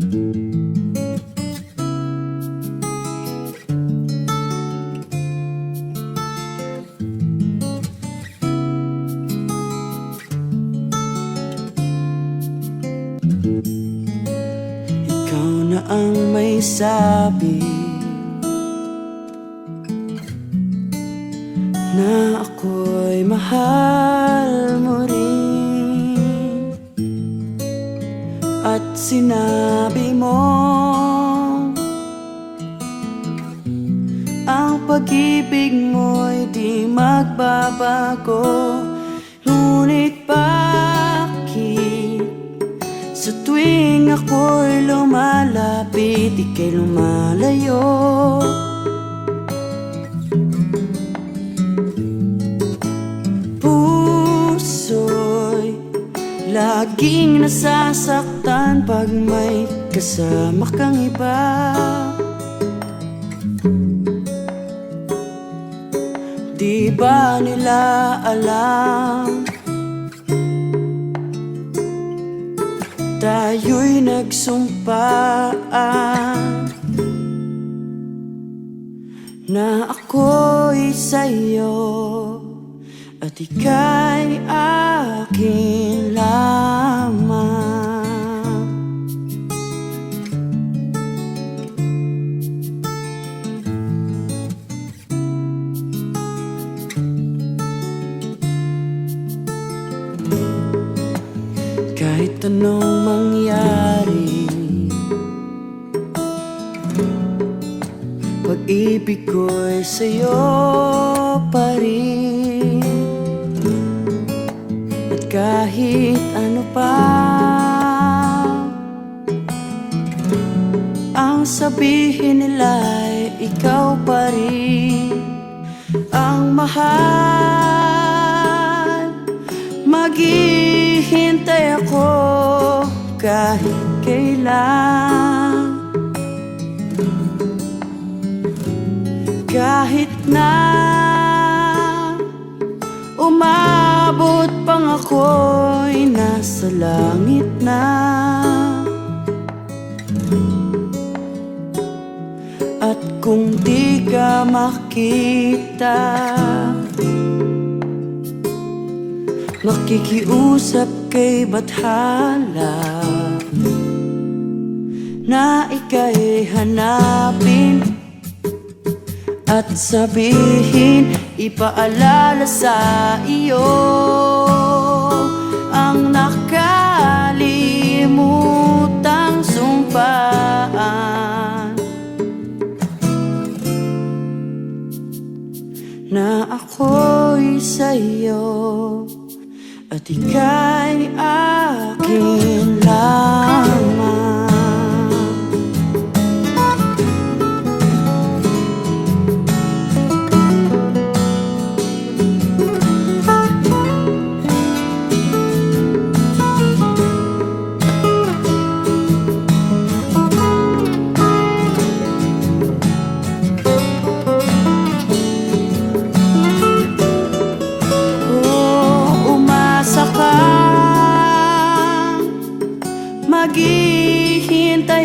Ikaw na ang may sabi Na ako'y mahal mo At sinabi mo. Ang pag-ibig mo'y di magbabago Ngunit bakit? Sa tuwing ako'y lumalapit, ika'y lumalayo laging nasasaktan pag may kasama kang iba. Di ba nila alam? Tayo'y nagsumpaan Na ako'y sa'yo At ika'y akin lamang. Kahit anong mangyari Pag-ibig ko'y sa'yo pa rin kahit ano pa. Ang sabihin nila'y ikaw pa rin Ang mahal. Maghihintay ako kahit kailan. Kahit na pang ako'y nasa langit na. At kung di ka makita Makikiusap kay Bathala Na ika'y hanapin At sabihin Ipaalala sa iyo Ang nakalimutang sumpaan. Na ako'y sa'yo at ika'y akin lamang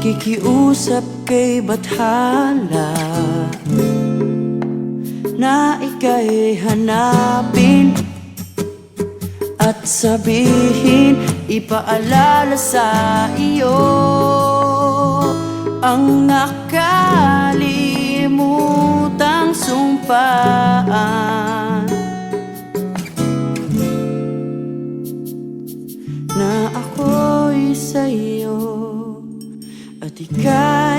Nakikiusap kay Bathala Na ika'y hanapin At sabihin Ipaalala sa iyo Ang nakalimutang sumpaan. Na ako'y sa'yo Di ka